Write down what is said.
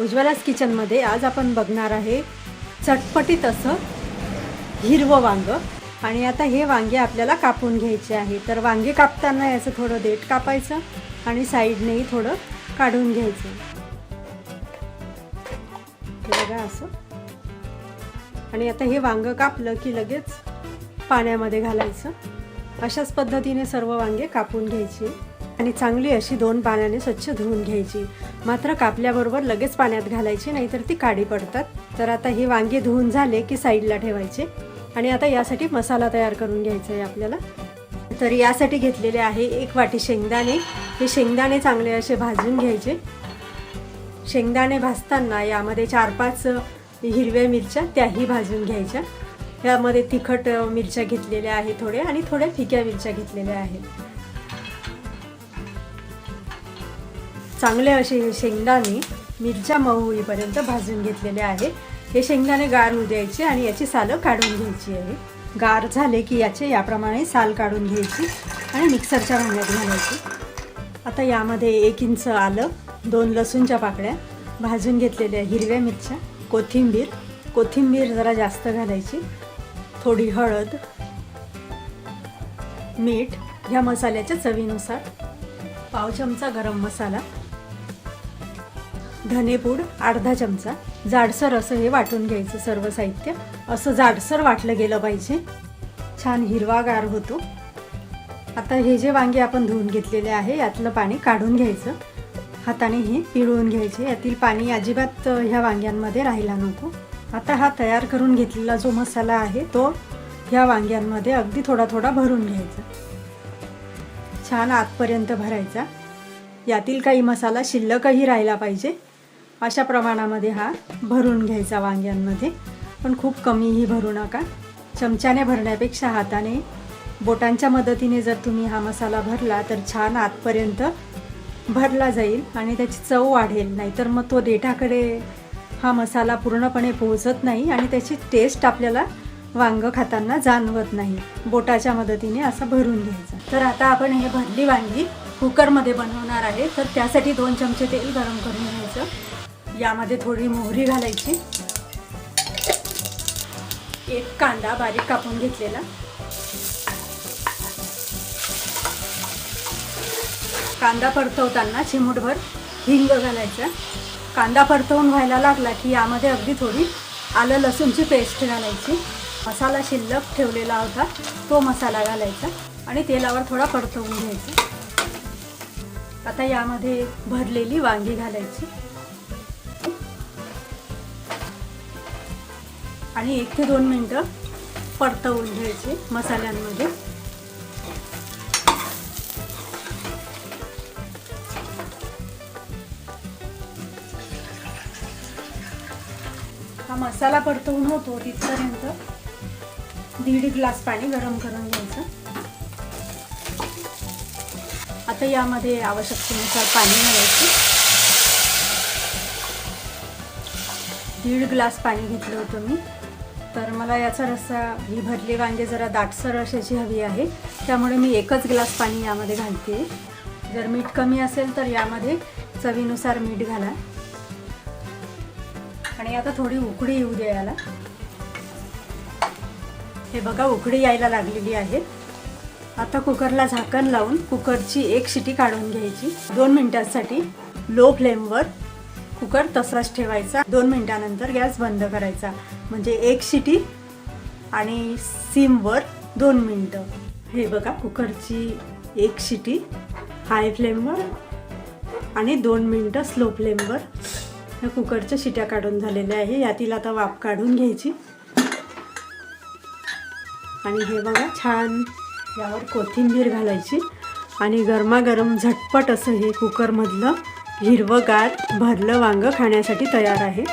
उज्ज्वलाच किचनमध्ये आज आपण बघणार आहे चटपटीत असं हिरवं वांगं. आणि आता हे वांगे आपल्याला कापून घ्यायचे आहे. तर वांगे कापताना याचं थोडं देठ कापायचं आणि साईडनेही थोडं काढून घ्यायचं. बघा असं. आणि आता हे वांगं कापलं की लगेच पाण्यामध्ये घालायचं. अशाच पद्धतीने सर्व वांगे कापून घ्यायची. आणि चांगली अशी दोन पाण्याने स्वच्छ धुवून घ्यायची. मात्र कापल्याबरोबर लगेच पाण्यात घालायची नाहीतर ती काडी पडतात. तर आता हे वांगे धुवून झाले की साईडला ठेवायचे. आणि आता यासाठी मसाला तयार करून घ्यायचा आहे आपल्याला. तर यासाठी घेतलेले आहे एक वाटी शेंगदाणे. हे शेंगदाणे चांगले असे भाजून घ्यायचे. शेंगदाणे भाजताना यामध्ये चार पाच हिरव्या मिरच्या त्याही भाजून घ्यायच्या. यामध्ये तिखट मिरच्या घेतलेल्या आहे थोड्या आणि थोड्या फिक्या मिरच्या घेतलेल्या आहेत. चांगले असे शेंगदाणे मिरच्या मऊ होईपर्यंत भाजून घेतलेले आहे हे शेंगदाणे गार होऊ द्यायचे आणि याची सालं काढून घ्यायची आहे. गार झाले की याचे याप्रमाणे साल काढून घ्यायची आणि मिक्सरच्या भांड्यात घालायची. आता यामध्ये एक इंच आलं दोन लसूणच्या पाकळ्या भाजून घेतलेल्या हिरव्या मिरच्या कोथिंबीर. कोथिंबीर जरा जास्त घालायची. थोडी हळद मीठ ह्या मसाल्याच्या चवीनुसार. पाव चमचा गरम मसाला. धनेपूड अर्धा चमचा. जाडसर असं हे वाटून घ्यायचं सर्व साहित्य. असं जाडसर वाटलं गेलं पाहिजे. छान हिरवागार होतो. आता हे जे वांगे आपण धुवून घेतलेले आहे यातलं पाणी काढून घ्यायचं. हाताने हे पिळून घ्यायचे. यातील पाणी अजिबात ह्या वांग्यांमध्ये राहायला नको आता हा तयार करून घेतलेला जो मसाला आहे तो ह्या वांग्यांमध्ये अगदी थोडा थोडा भरून घ्यायचा. छान आतपर्यंत भरायचा. यातील काही मसाला शिल्लकही राहिला पाहिजे. अशा प्रमाणामध्ये हा भरून घ्यायचा वांग्यांमध्ये. पण खूप कमीही भरू नका. चमच्याने भरण्यापेक्षा हाताने बोटांच्या मदतीने जर तुम्ही हा मसाला भरला तर छान आतपर्यंत भरला जाईल आणि त्याची चव वाढेल. नाहीतर मग तो देठाकडे हा मसाला पूर्णपणे पोहोचत नाही आणि त्याची टेस्ट आपल्याला वांग खाताना जाणवत नाही. बोटाच्या मदतीने असं भरून घ्यायचं. तर आता आपण हे भरली वांगी कुकरमध्ये बनवणार आहे. तर त्यासाठी दोन चमचे तेल गरम करून घ्यायचं. यामध्ये थोडी मोहरी घालायची. एक कांदा बारीक कापून घेतलेला. कांदा परतवताना चिमूटभर हिंग घालायचा. कांदा परतवून व्हायला लागला की यामध्ये अगदी थोडी आलं लसूणची पेस्ट घालायची. मसाला शिल्लक ठेवलेला होता तो मसाला घालायचा आणि तेलावर थोडा परतवून घ्यायचा. आता यामध्ये भरलेली वांगी घालायची. आणि एक ते दोन मिनटं परतवून घ्यायचे मसाल्यांमध्ये. हा मसाला परतवून होतो तिथपर्यंत दीड ग्लास पाणी गरम करून घ्यायचं. आता यामध्ये आवश्यकतेनुसार पाणी घालायचं. दीड ग्लास पाणी घेतलं होतं मी. तर मला याचा रस्सा ही भरली वांगे जरा दाटसर अशाची हवी आहे. त्यामुळे मी एकच ग्लास पाणी यामध्ये घालते. जर मीठ कमी असेल तर यामध्ये चवीनुसार मीठ घाला. आणि आता थोडी उकडी येऊ द्या याला. हे बघा उकडी यायला लागलेली आहे. आता कुकरला झाकण लावून कुकरची एक शिटी काढून घ्यायची. दोन मिनिटांसाठी लो फ्लेमवर कुकर तसाच ठेवायचा. दोन मिनिटानंतर गॅस बंद करायचा. म्हणजे एक शिटी आणि सिमवर दोन मिनटं. हे बघा कुकरची एक शिटी हाय फ्लेमवर आणि दोन मिनटं स्लो फ्लेमवर ह्या कुकरच्या शिट्या काढून झालेल्या आहे. यातील आता वाफ काढून घ्यायची. आणि हे बघा छान यावर कोथिंबीर घालायची. आणि गरमागरम झटपट असं हे कुकरमधलं हिरवंगार भरलं वांगं खाण्यासाठी तयार आहे.